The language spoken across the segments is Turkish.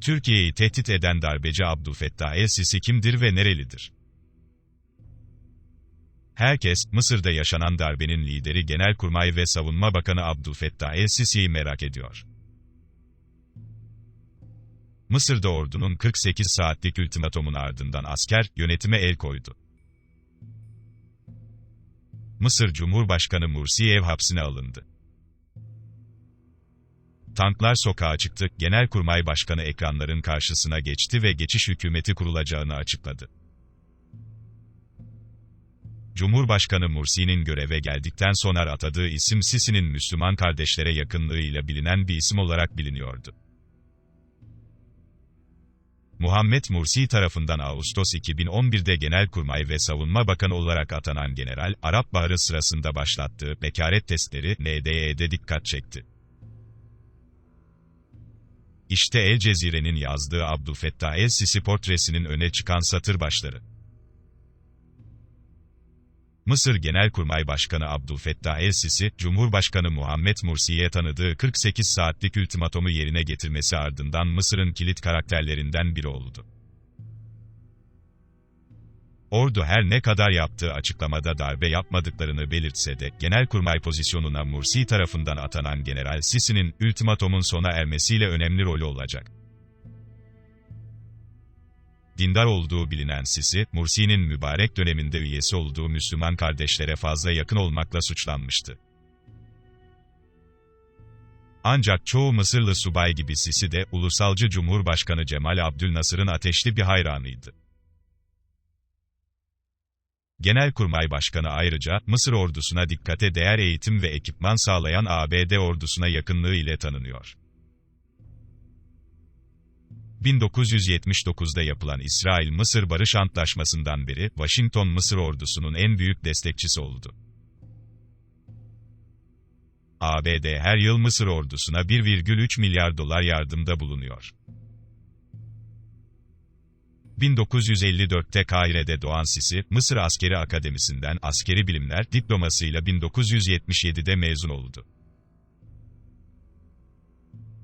Türkiye'yi tehdit eden darbeci Abdülfettah el-Sisi kimdir ve nerelidir? Herkes, Mısır'da yaşanan darbenin lideri Genelkurmay ve Savunma Bakanı Abdülfettah el-Sisi'yi merak ediyor. Mısır'da ordunun 48 saatlik ultimatomun ardından asker, yönetime el koydu. Mısır Cumhurbaşkanı Mursi ev hapsine alındı. Tanklar sokağa çıktı, Genelkurmay Başkanı ekranların karşısına geçti ve geçiş hükümeti kurulacağını açıkladı. Cumhurbaşkanı Mursi'nin göreve geldikten sonra atadığı isim Sisi'nin Müslüman kardeşlere yakınlığıyla bilinen bir isim olarak biliniyordu. Muhammed Mursi tarafından Ağustos 2011'de Genelkurmay ve Savunma Bakanı olarak atanan general, Arap Baharı sırasında başlattığı bekaret testleri NDE'de dikkat çekti. İşte El Cezire'nin yazdığı Abdülfettah el-Sisi portresinin öne çıkan satır başları. Mısır Genelkurmay Başkanı Abdülfettah el-Sisi, Cumhurbaşkanı Muhammed Mursi'ye tanıdığı 48 saatlik ultimatomu yerine getirmesi ardından Mısır'ın kilit karakterlerinden biri oldu. Ordu her ne kadar yaptığı açıklamada darbe yapmadıklarını belirtse de, Genelkurmay pozisyonuna Mursi tarafından atanan General Sisi'nin, ultimatomun sona ermesiyle önemli rolü olacak dindar olduğu bilinen Sisi, Mursi'nin mübarek döneminde üyesi olduğu Müslüman kardeşlere fazla yakın olmakla suçlanmıştı. Ancak çoğu Mısırlı subay gibi Sisi de, ulusalcı Cumhurbaşkanı Cemal Abdülnasır'ın ateşli bir hayranıydı. Genelkurmay Başkanı ayrıca, Mısır ordusuna dikkate değer eğitim ve ekipman sağlayan ABD ordusuna yakınlığı ile tanınıyor. 1979'da yapılan İsrail-Mısır Barış Antlaşması'ndan beri, Washington Mısır ordusunun en büyük destekçisi oldu. ABD her yıl Mısır ordusuna 1,3 milyar dolar yardımda bulunuyor. 1954'te Kahire'de doğan Sisi, Mısır Askeri Akademisi'nden askeri bilimler diplomasıyla 1977'de mezun oldu.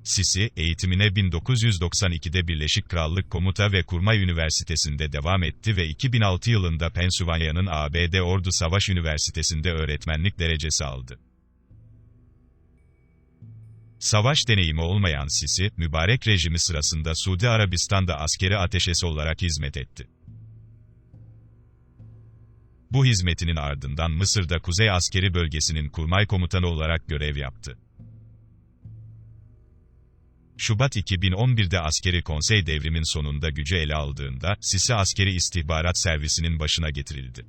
Sisi, eğitimine 1992'de Birleşik Krallık Komuta ve Kurmay Üniversitesi'nde devam etti ve 2006 yılında Pennsylvania'nın ABD Ordu Savaş Üniversitesi'nde öğretmenlik derecesi aldı. Savaş deneyimi olmayan Sisi, mübarek rejimi sırasında Suudi Arabistan'da askeri ateşesi olarak hizmet etti. Bu hizmetinin ardından Mısır'da Kuzey Askeri Bölgesi'nin kurmay komutanı olarak görev yaptı. Şubat 2011'de askeri konsey devrimin sonunda gücü ele aldığında, Sisi askeri istihbarat servisinin başına getirildi.